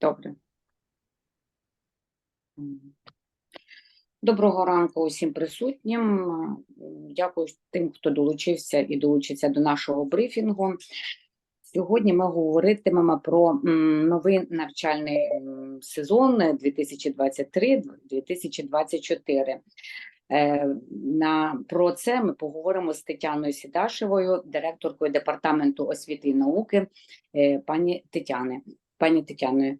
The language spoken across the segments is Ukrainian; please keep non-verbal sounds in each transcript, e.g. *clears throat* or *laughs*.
Добре. Доброго ранку усім присутнім. Дякую тим, хто долучився і долучиться до нашого брифінгу. Сьогодні ми говоритимемо про новий навчальний сезон 2023-2024. Е, На про це ми поговоримо з Тетяною Сідашевою, директоркою департаменту освіти і науки, е, пані Тетяни. Пані Тетяною,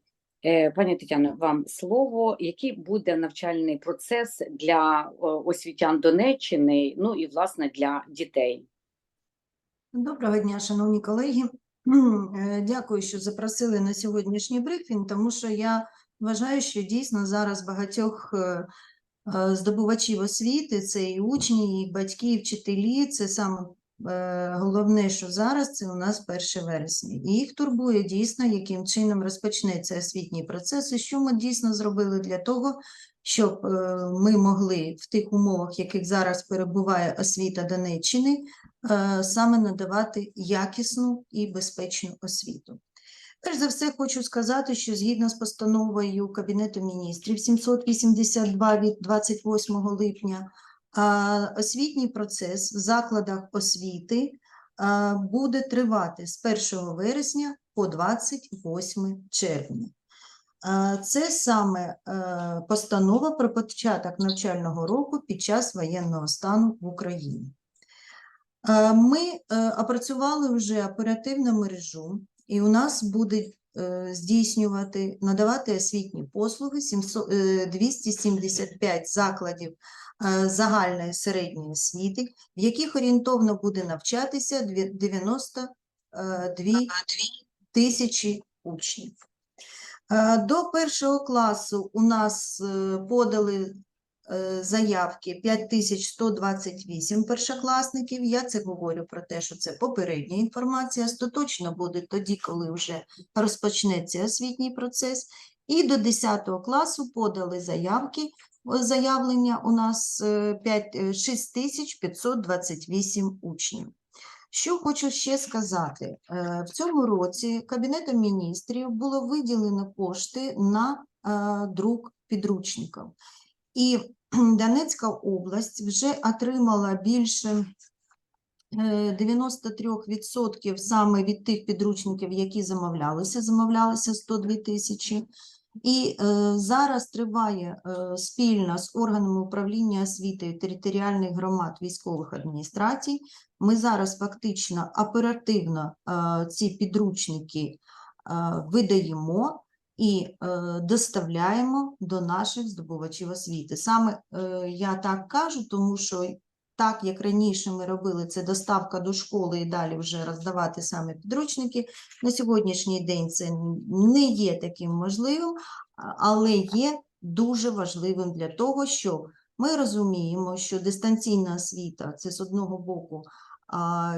Пані Тетяно, вам слово. Який буде навчальний процес для освітян Донеччини, ну і власне для дітей? Доброго дня, шановні колеги. *clears throat* Е, Дякую, що запросили на сьогоднішній брифінг, тому що я вважаю, що дійсно зараз багатьох е, е, здобувачів освіти, це і учні, і батьки, і вчителі, це саме е, головне, що зараз це у нас 1 вересня. І їх турбує дійсно, яким чином розпочнеться освітній процес, і що ми дійсно зробили для того, щоб е, ми могли в тих умовах, яких зараз перебуває освіта Донеччини, е, саме надавати якісну і безпечну освіту. Перш за все, хочу сказати, що згідно з постановою Кабінету міністрів 782 від 28 липня, освітній процес в закладах освіти буде тривати з 1 вересня по 28 червня. Це саме е, постанова про початок навчального року під час воєнного стану в Україні. Ми е, опрацювали вже оперативну мережу, і у нас буде здійснювати, надавати освітні послуги 700, е, 275 закладів е, загальної середньої освіти, в яких орієнтовно буде навчатися 92 тисячі учнів. Е, До першого класу у нас е, подали е, заявки 5128 першокласників. Я це говорю про те, що це попередня інформація. Остаточно буде тоді, коли вже розпочнеться освітній процес. І до 10 класу подали заявки. Заявлення у нас е, 5 е, 6528 учнів. Що хочу ще сказати, Е, в цьому році Кабінетом міністрів було виділено кошти на е, друк підручників. І *clears throat* Донецька область вже отримала більше е, 93% саме від тих підручників, які замовлялися, замовлялися 102 тисячі. І е, зараз триває е, спільно з органами управління освіти територіальних громад військових адміністрацій. Ми зараз фактично оперативно е, ці підручники е, видаємо і е, доставляємо до наших здобувачів освіти. Саме е, я так кажу, тому що так як раніше ми робили це доставка до школи і далі вже роздавати саме підручники. На сьогоднішній день це не є таким можливим, але є дуже важливим для того, що ми розуміємо, що дистанційна освіта це з одного боку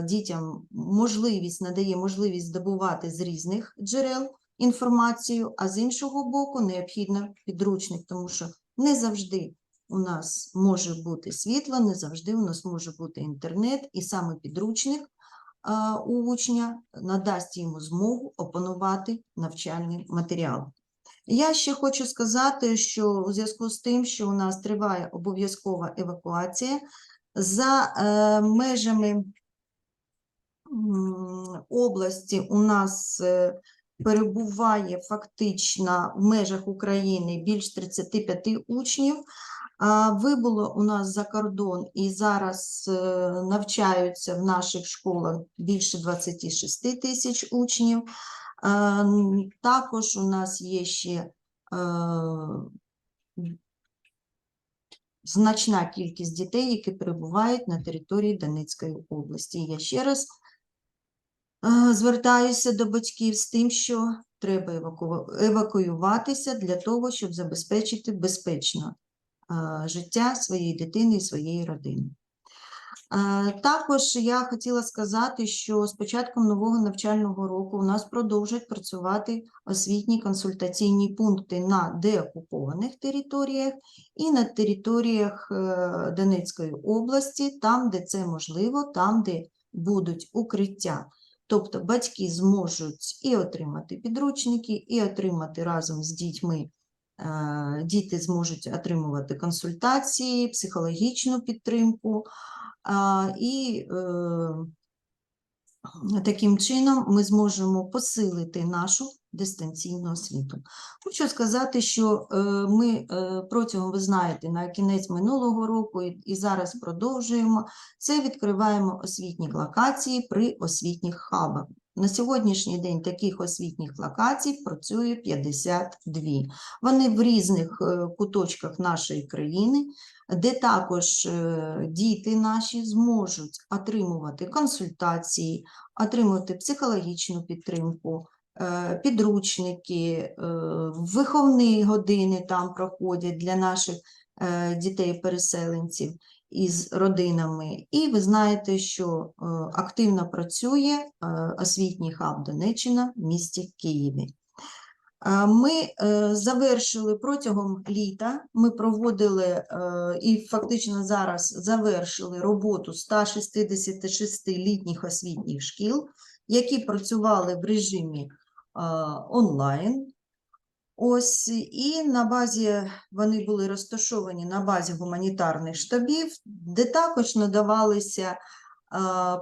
дітям можливість надає можливість здобувати з різних джерел інформацію, а з іншого боку необхідно підручник, тому що не завжди у нас може бути світло, не завжди у нас може бути інтернет, і саме підручник у учня надасть йому змогу опанувати навчальний матеріал. Я ще хочу сказати, що у зв'язку з тим, що у нас триває обов'язкова евакуація, за е, межами області у нас е, перебуває фактично в межах України більш 35 учнів. Вибуло у нас за кордон і зараз е, навчаються в наших школах більше 26 тисяч учнів. Також у нас є ще е, значна кількість дітей, які перебувають на території Донецької області. Я ще раз звертаюся до батьків з тим, що треба евакуюватися для того, щоб забезпечити безпечно е, життя своєї дитини і своєї родини. Е, Також я хотіла сказати, що з початком нового навчального року у нас продовжать працювати освітні консультаційні пункти на деокупованих територіях і на територіях е, Донецької області, там, де це можливо, там, де будуть укриття. Тобто батьки зможуть і отримати підручники, і отримати разом з дітьми. е, Діти зможуть отримувати консультації, психологічну підтримку, і е, таким чином ми зможемо посилити нашу дистанційну освіту. Хочу сказати, що е, ми е, протягом, ви знаєте, на кінець минулого року і, зараз продовжуємо це відкриваємо освітні локації при освітніх хабах. На сьогоднішній день таких освітніх локацій працює 52. Вони в різних е, куточках нашої країни, де також діти наші зможуть отримувати консультації, отримувати психологічну підтримку, підручники, е, виховні години там проходять для наших е, дітей-переселенців із родинами. І ви знаєте, що е, активно працює е, освітній хаб Донеччина в місті Києві. Е, Ми е, завершили протягом літа, ми проводили е, і фактично зараз завершили роботу 166 літніх освітніх шкіл, які працювали в режимі е, онлайн. Ось і на базі вони були розташовані на базі гуманітарних штабів, де також надавалися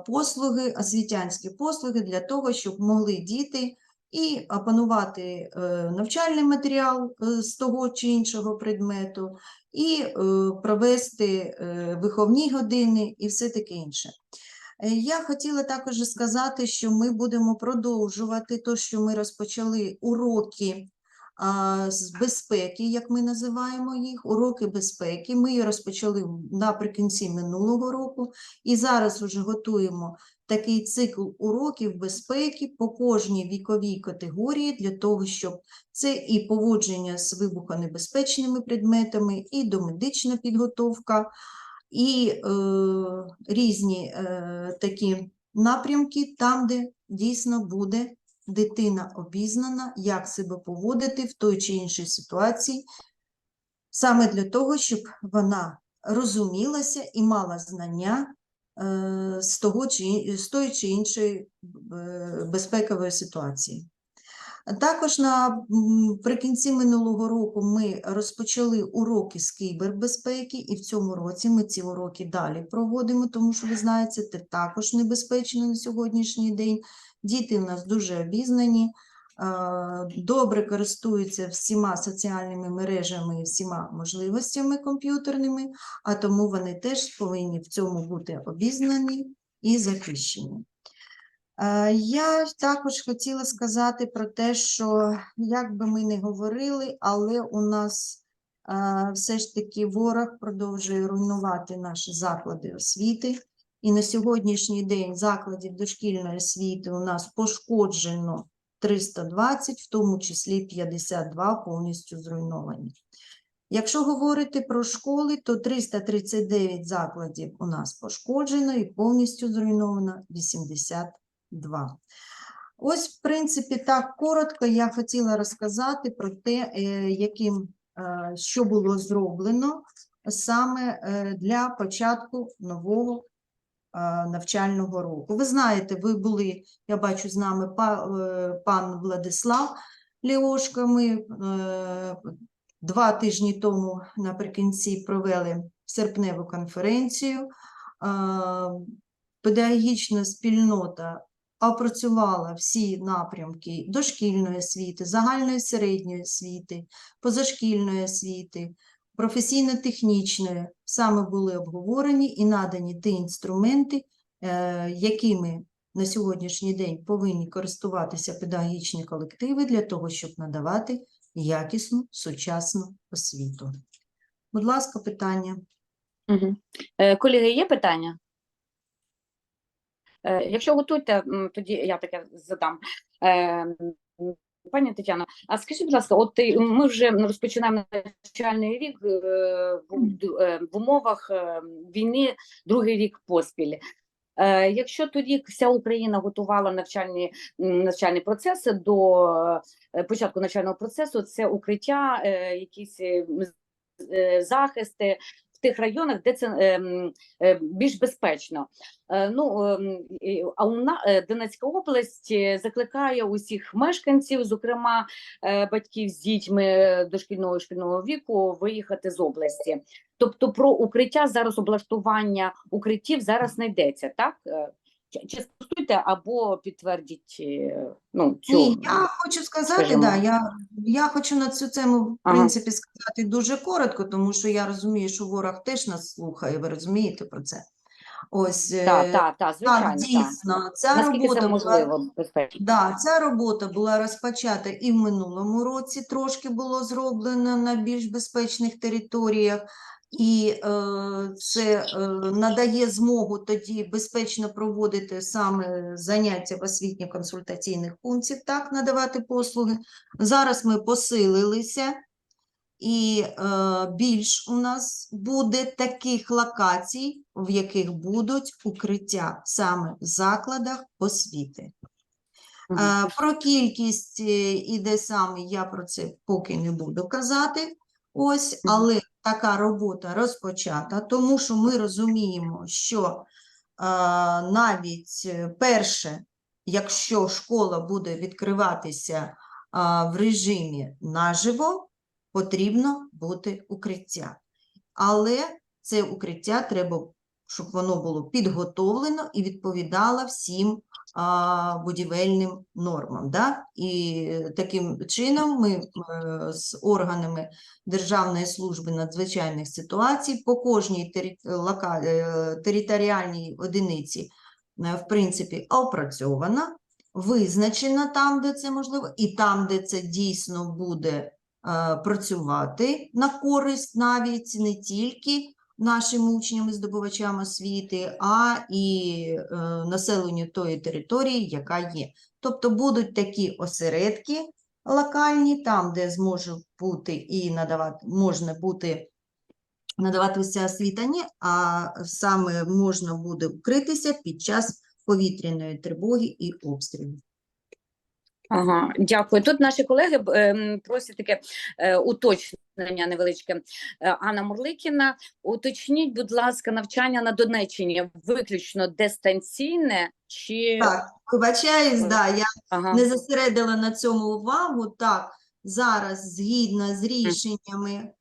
послуги, освітянські послуги для того, щоб могли діти і опанувати е, навчальний матеріал е, з того чи іншого предмету, і е, провести виховні години і все таке інше. Е, Я хотіла також сказати, що ми будемо продовжувати те, що ми розпочали уроки з безпеки, як ми називаємо їх, уроки безпеки. Ми розпочали наприкінці минулого року і зараз вже готуємо такий цикл уроків безпеки по кожній віковій категорії для того, щоб це і поводження з вибухонебезпечними предметами, і домедична підготовка, і е, різні е, такі напрямки, там, де дійсно буде дитина обізнана, як себе поводити в той чи іншій ситуації, саме для того, щоб вона розумілася і мала знання е, з, того чи, з тої чи іншої е, безпекової ситуації. Також наприкінці минулого року ми розпочали уроки з кібербезпеки, і в цьому році ми ці уроки далі проводимо, тому що ви знаєте, це також небезпечно на сьогоднішній день. Діти в нас дуже обізнані, добре користуються всіма соціальними мережами і всіма можливостями комп'ютерними, а тому вони теж повинні в цьому бути обізнані і захищені. Е, Я також хотіла сказати про те, що як би ми не говорили, але у нас е, все ж таки ворог продовжує руйнувати наші заклади освіти. І на сьогоднішній день закладів дошкільної освіти у нас пошкоджено 320, в тому числі 52 повністю зруйновані. Якщо говорити про школи, то 339 закладів у нас пошкоджено і повністю зруйновано 82. Ось, в принципі, так коротко я хотіла розказати про те, е, яким, е, що було зроблено саме е, для початку нового навчального року. Ви знаєте, ви були, я бачу, з нами пан Владислав Ліошко. Ми два тижні тому наприкінці провели серпневу конференцію. Педагогічна спільнота опрацювала всі напрямки дошкільної освіти, загальної середньої освіти, позашкільної освіти, професійно-технічної. Саме були обговорені і надані ті інструменти, е, якими на сьогоднішній день повинні користуватися педагогічні колективи для того, щоб надавати якісну сучасну освіту. Будь ласка, питання. Угу. Колеги, є питання? Е, якщо готуєте, тоді я таке задам. Е, Пані Тетяно, а скажіть, будь ласка, от ми вже розпочинаємо навчальний рік е, в, е, в умовах війни другий рік поспіль. Якщо тоді вся Україна готувала навчальні навчальні процеси до початку навчального процесу, це укриття, якісь захисти. Тих районах, де це ем, е, більш безпечно. Е, Ну, ем, а у на е, Донецька область е, закликає усіх мешканців, зокрема батьків з дітьми дошкільного шкільного віку, виїхати з області. Тобто про укриття зараз облаштування укриттів зараз не йдеться, так? Чи, чи спростуйте або підтвердіть е, ну, цю Ні, я хочу сказати, скажімо. да, я, я хочу на цю тему, в Ага. принципі, сказати дуже коротко, тому що я розумію, що ворог теж нас слухає, ви розумієте про це. Ось, е, Так, так, так, звичайно. так, так. дійсно, ця Наскільки робота це можливо безпечно? Да, ця робота була розпочата і в минулому році, трошки було зроблено на більш безпечних територіях, і е, це е, надає змогу тоді безпечно проводити саме заняття в освітньо-консультаційних пунктів, так, надавати послуги. Зараз ми посилилися, і е, більш у нас буде таких локацій, в яких будуть укриття саме в закладах освіти. Е, Про кількість е, і де саме я про це поки не буду казати. Ось, але така робота розпочата, тому що ми розуміємо, що е, навіть е, перше, якщо школа буде відкриватися а, в режимі наживо, потрібно бути укриття. Але це укриття треба, щоб воно було підготовлено і відповідало всім будівельним нормам. Да? І таким чином ми е, з органами Державної служби надзвичайних ситуацій по кожній е, територіальній одиниці е, в принципі опрацьована, визначена там, де це можливо, і там, де це дійсно буде працювати на користь навіть не тільки нашим учням і здобувачам освіти, а і е, населенню тої території, яка є. Тобто будуть такі осередки локальні, там, де зможе бути і надавати, можна бути надаватися освіта, ні, а саме можна буде укритися під час повітряної тривоги і обстрілів. Ага, дякую. Тут наші колеги ем, просять таке е, уточнення невеличке. Е, Анна Мурликіна, уточніть, будь ласка, навчання на Донеччині виключно дистанційне чи Так, вибачаюсь, да, я ага. не зосередила на цьому увагу. Так, зараз згідно з рішеннями е,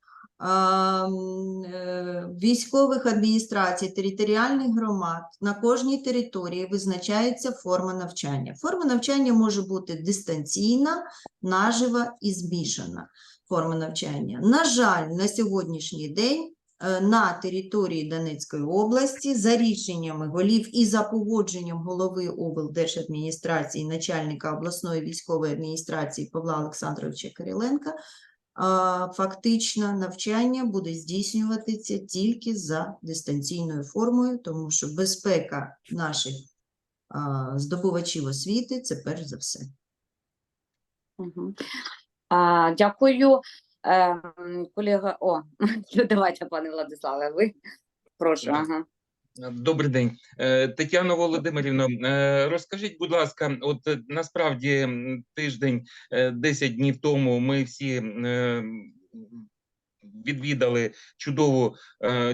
військових адміністрацій, територіальних громад, на кожній території визначається форма навчання. Форма навчання може бути дистанційна, нажива і змішана форма навчання. На жаль, на сьогоднішній день е, на території Донецької області за рішеннями голів і за погодженням голови облдержадміністрації, начальника обласної військової адміністрації Павла Олександровича Кириленка, фактично навчання буде здійснюватися тільки за дистанційною формою, тому що безпека наших здобувачів освіти це перш за все. А, дякую. Ем, колега, о, *laughs* давайте, пане Владиславе, ви прошу. Ага. Добрий день, Е, Тетяно Володимирівно. е, Розкажіть, будь ласка, от е, насправді тиждень, е, 10 днів тому ми всі відвідали чудову,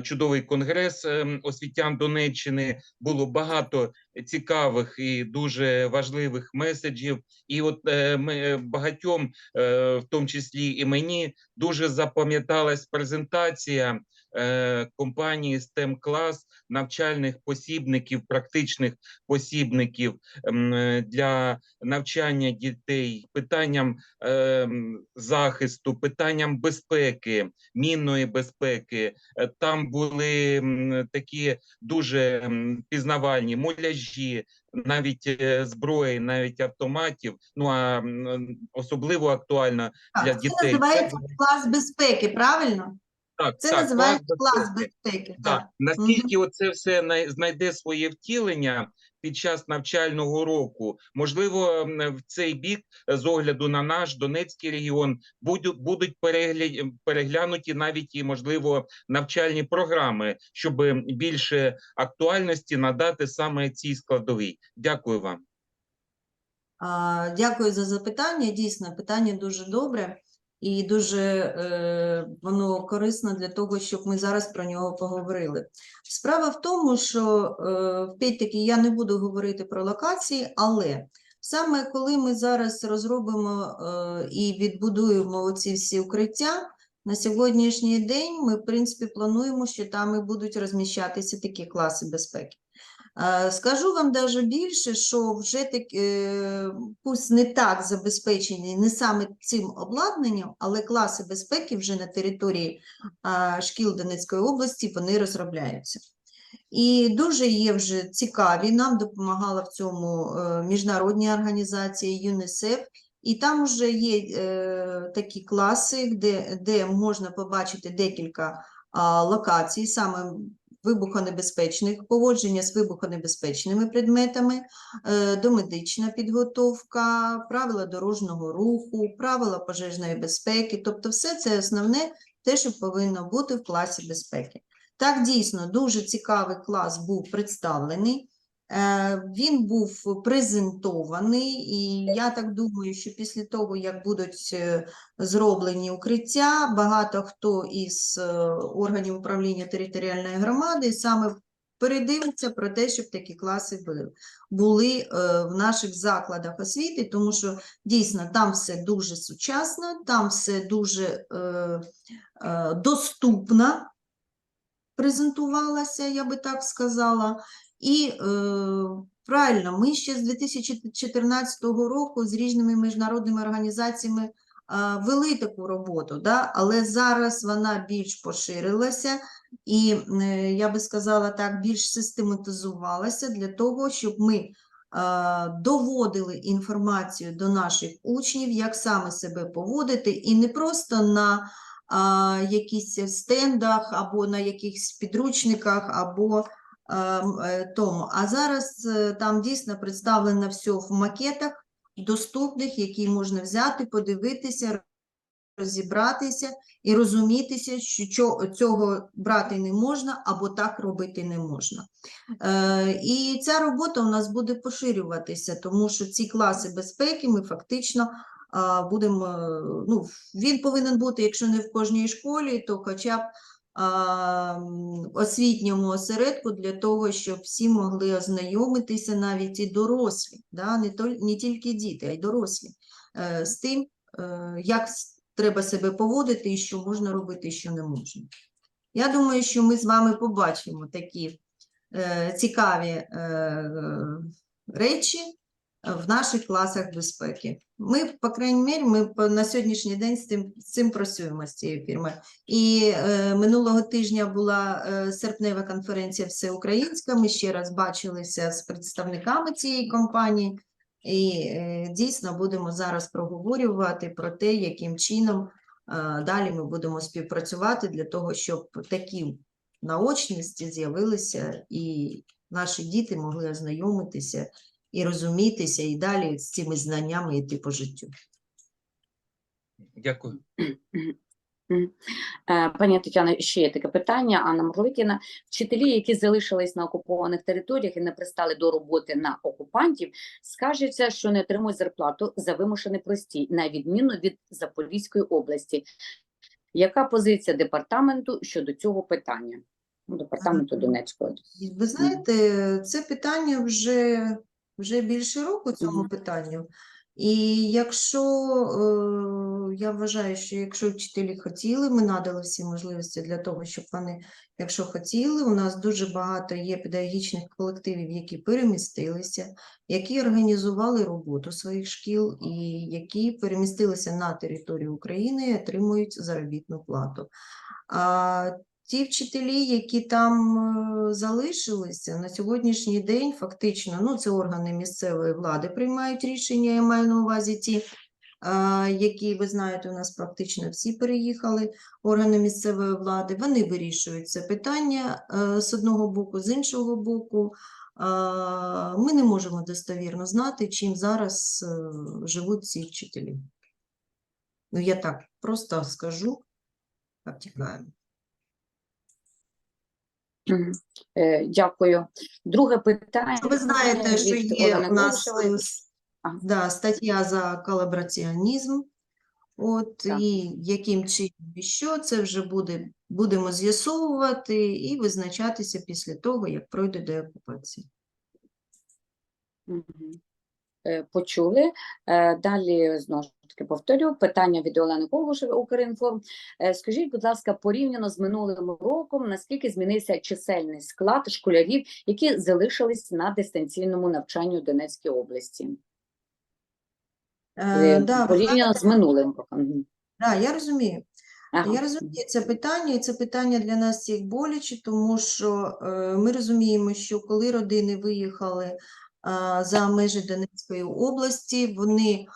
чудовий конгрес е, освітян Донеччини. Було багато цікавих і дуже важливих меседжів. І от е, ми е, багатьом, е, в тому числі і мені, дуже запам'яталась презентація компанії STEM Class навчальних посібників, практичних посібників для навчання дітей, питанням захисту, питанням безпеки, мінної безпеки. Там були такі дуже пізнавальні муляжі, навіть е, зброї, навіть автоматів. Ну а особливо актуально для Так, це дітей. називається клас безпеки, правильно? Так, Це так, називається клас безпеки. безпеки. Так, Так. наскільки оце все знайде своє втілення під час навчального року, можливо, в цей бік, е, з огляду на наш Донецький регіон, будуть будуть перегля... переглянуті навіть і можливо навчальні програми, щоб більше актуальності надати саме цій складовій. Дякую вам. А, Дякую за запитання. Дійсно, питання дуже добре. І дуже е, воно корисно для того, щоб ми зараз про нього поговорили. Справа в тому, що е, опять-таки я не буду говорити про локації, але саме коли ми зараз розробимо е, і відбудуємо оці всі укриття, на сьогоднішній день ми, в принципі, плануємо, що там і будуть розміщатися такі класи безпеки. Е, Скажу вам даже більше, що вже так, е, пусть не так забезпечені, не саме цим обладнанням, але класи безпеки вже на території шкіл Донецької області вони розробляються. І дуже є вже цікаві. Нам допомагала в цьому е, міжнародні організації ЮНІСЕФ. І там вже є е, такі класи, де, де можна побачити декілька локацій, саме вибухонебезпечних, поводження з вибухонебезпечними предметами, е, домедична підготовка, правила дорожнього руху, правила пожежної безпеки. Тобто, все це основне, те, що повинно бути в класі безпеки. Так, дійсно, дуже цікавий клас був представлений. Е, Він був презентований, і я так думаю, що після того, як будуть е, зроблені укриття, багато хто із е, органів управління територіальної громади саме передивиться про те, щоб такі класи були, були в наших закладах освіти, тому що дійсно там все дуже сучасно, там все дуже е, е, доступно презентувалася, я би так сказала. І е, правильно, ми ще з 2014 року з різними міжнародними організаціями а, вели таку роботу, да? але зараз вона більш поширилася і, е, я би сказала так, більш систематизувалася для того, щоб ми а, доводили інформацію до наших учнів, як саме себе поводити, і не просто на а, якісь стендах або на якихось підручниках, або е, тому. А зараз е, там дійсно представлено все в макетах доступних, які можна взяти, подивитися, розібратися і розумітися, що цього брати не можна або так робити не можна. Е, І ця робота у нас буде поширюватися, тому що ці класи безпеки ми фактично будемо, е, ну, він повинен бути, якщо не в кожній школі, то хоча б освітньому осередку для того, щоб всі могли ознайомитися, навіть і дорослі, да? не, тол- не тільки діти, а й дорослі, е, з тим, е, як треба себе поводити і що можна робити, і що не можна. Я думаю, що ми з вами побачимо такі е, цікаві речі в наших класах безпеки. Ми, по крайній мірі, ми на сьогоднішній день з цим, з цим працюємо з цією фірмою. І е, минулого тижня була е, серпнева конференція всеукраїнська. Ми ще раз бачилися з представниками цієї компанії. І е, дійсно будемо зараз проговорювати про те, яким чином е, далі ми будемо співпрацювати для того, щоб такі наочності з'явилися, і наші діти могли ознайомитися і розумітися, і далі з цими знаннями йти по життю. Дякую. Е, Пані Тетяно, ще є таке питання. Анна Марликіна. Вчителі, які залишились на окупованих територіях і не пристали до роботи на окупантів, скажеться, що не отримують зарплату за вимушений простій, на відміну від Запорізької області. Яка позиція департаменту щодо цього питання? Ну, Департаменту Донецької. Ви знаєте, це питання вже, вже більше року цьому питанню. І якщо е, я вважаю, що якщо вчителі хотіли, ми надали всі можливості для того, щоб вони, якщо хотіли, у нас дуже багато є педагогічних колективів, які перемістилися, які організували роботу своїх шкіл і які перемістилися на територію України і отримують заробітну плату. Ті вчителі, які там е, залишилися на сьогоднішній день, фактично, ну це органи місцевої влади приймають рішення, я маю на увазі ті, які, ви знаєте, у нас практично всі переїхали, органи місцевої влади, вони вирішують це питання е, з одного боку, з іншого боку. Ми не можемо достовірно знати, чим зараз е, живуть ці вчителі. Ну, я так просто скажу, так тікаємо. Мгм. Е, Дякую. Друге питання. Ви знаєте, що є у нас е, Ага. да, стаття за колабораціонізм. От Так. і яким чином і що це вже буде, будемо з'ясовувати і визначатися після того, як пройде деокупація. Мгм. Е, Почули. Е, Далі знову ж таки повторю питання від Олени Ковушевої Укрінформ. Е, Скажіть, будь ласка, порівняно з минулим роком, наскільки змінився чисельний склад школярів, які залишились на дистанційному навчанні у Донецькій області? Е, да, Порівняно з минулим роком. Да, я розумію. Ага. Я розумію це питання, і це питання для нас всіх боляче, тому що е, ми розуміємо, що коли родини виїхали за межі Донецької області, вони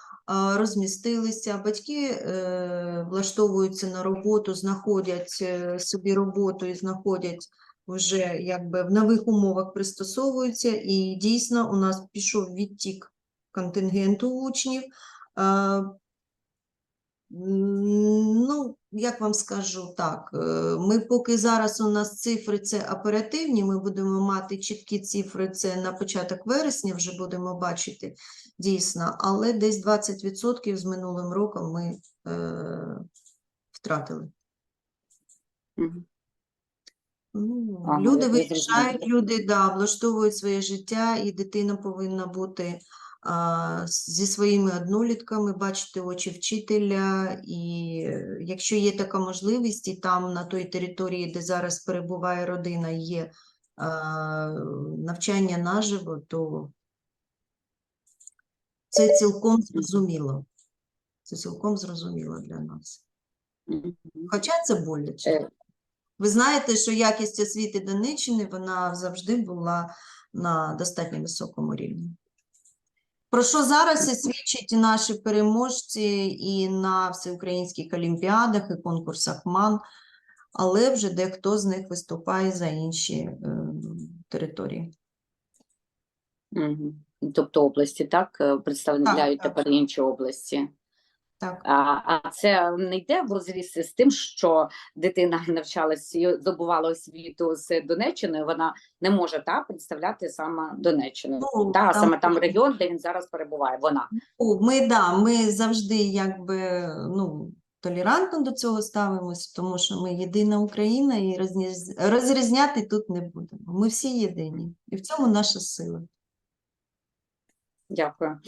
розмістилися, батьки е, влаштовуються на роботу, знаходять е, собі роботу і знаходять вже якби в нових умовах пристосовуються, і дійсно у нас пішов відтік контингенту учнів. Ну, як вам скажу так, е, ми поки зараз у нас цифри це оперативні, ми будемо мати чіткі цифри, це на початок вересня вже будемо бачити дійсно, але десь 20% з минулим роком ми е, втратили. Ну, Ага, люди виїжджають, люди да, влаштовують своє життя, і дитина повинна бути зі своїми однолітками, бачити очі вчителя. І е, якщо є така можливість, і там на той території, де зараз перебуває родина, є навчання наживо, то це цілком зрозуміло. Це цілком зрозуміло для нас. Хоча це боляче. Е, Ви знаєте, що якість освіти Донеччини вона завжди була на достатньо високому рівні. Про що зараз і свідчать наші переможці і на всеукраїнських олімпіадах, і конкурсах МАН, але вже дехто з них виступає за інші е, території. Угу. Тобто області, так? Е, Представляють так. тепер інші області. Так. А, а це не йде в розріз з тим, що дитина *laughs* навчалась і здобувала освіту з Донеччини, вона не може та представляти саме Донеччину. Ну, та там- саме там регіон, де він зараз перебуває. Вона Ми, да, ми завжди якби, ну, толерантно до цього ставимося, тому що ми єдина Україна і розріз- розрізняти тут не будемо. Ми всі єдині. І в цьому наша сила. Дякую.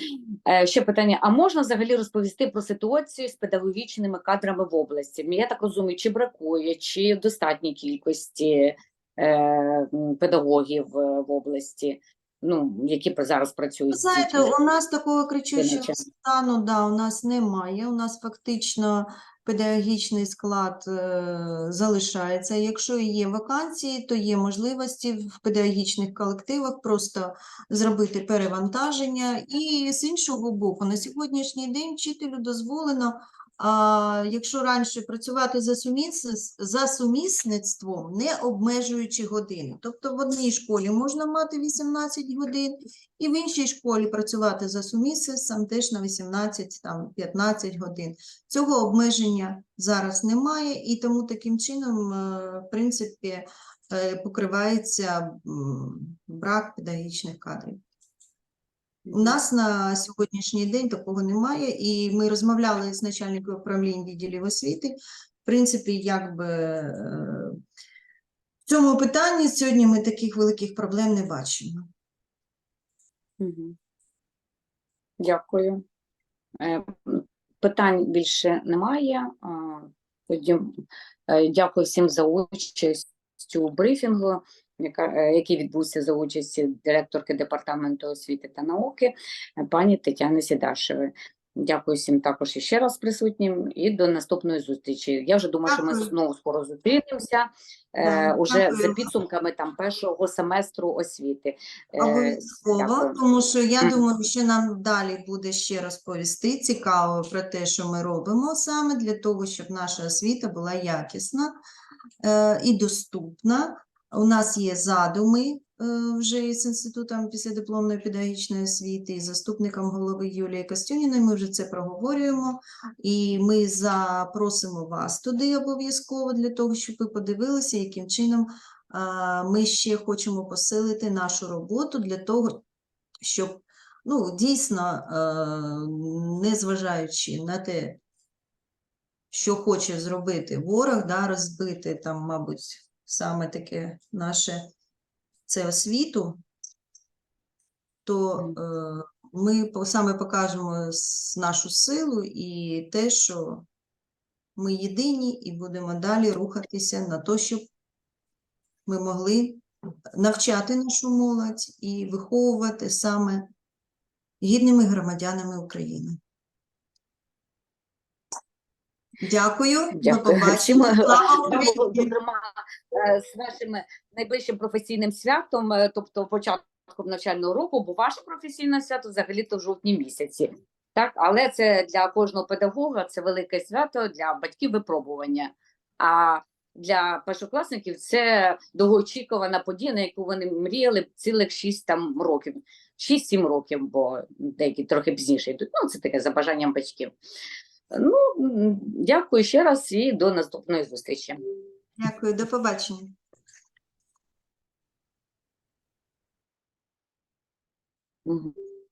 Е, ще питання: а можна взагалі розповісти про ситуацію з педагогічними кадрами в області? Я так розумію, чи бракує, чи в достатній кількості е, педагогів е, в області, ну які зараз працюють знаєте, у нас такого кричущого стану, да, у нас немає. У нас фактично педагогічний склад е, залишається. Якщо є вакансії, то є можливості в педагогічних колективах просто зробити перевантаження. І з іншого боку, на сьогоднішній день вчителю дозволено, якщо раніше працювати за, за сумісництвом, не обмежуючи години. Тобто в одній школі можна мати 18 годин, і в іншій школі працювати за сумісництвом теж на 18, там, 15 годин. Цього обмеження зараз немає, і тому таким чином, е, в принципі, е, покривається брак педагогічних кадрів. У нас на сьогоднішній день такого немає, і ми розмовляли з начальником управління відділів освіти. В принципі, якби е, в цьому питанні сьогодні ми таких великих проблем не бачимо. Дякую. Е, Питань більше немає. Тоді е, дякую всім за участь у брифінгу, яка, е, який відбувся за участі директорки департаменту освіти та науки е, пані Тетяни Сідашевої. Дякую всім також іще раз присутнім і до наступної зустрічі. Я вже думаю, що ми знову скоро зустрінемося е, уже за підсумками там першого семестру освіти. Е, Обов'язково, тому що я думаю, що нам далі буде ще розповісти цікаво про те, що ми робимо саме для того, щоб наша освіта була якісна е, і доступна. У нас є задуми е, вже з Інститутом післядипломної педагогічної освіти заступником голови Юлії Костюніною. Ми вже це проговорюємо, і ми запросимо вас туди обов'язково для того, щоб ви подивилися, яким чином ми ще хочемо посилити нашу роботу для того, щоб ну, дійсно, е, незважаючи на те, що хоче зробити ворог, да, розбити там, мабуть, саме таке наше це освіту, то е, ми саме покажемо нашу силу і те, що ми єдині і будемо далі рухатися на те, щоб ми могли навчати нашу молодь і виховувати саме гідними громадянами України. Дякую, Дякую. Всім! Зокрема, е, з нашим найближчим професійним святом, е, тобто початком навчального року, бо ваше професійне свято взагалі-то в жовтні місяці. Так, але це для кожного педагога це велике свято для батьків випробування. А для першокласників це довгоочікувана подія, на яку вони мріяли цілих 6 там років, 6-7 років, бо деякі трохи пізніше йдуть. Ну, це таке за бажанням батьків. Ну, дякую ще раз і до наступної зустрічі. Дякую, до побачення. Мгм.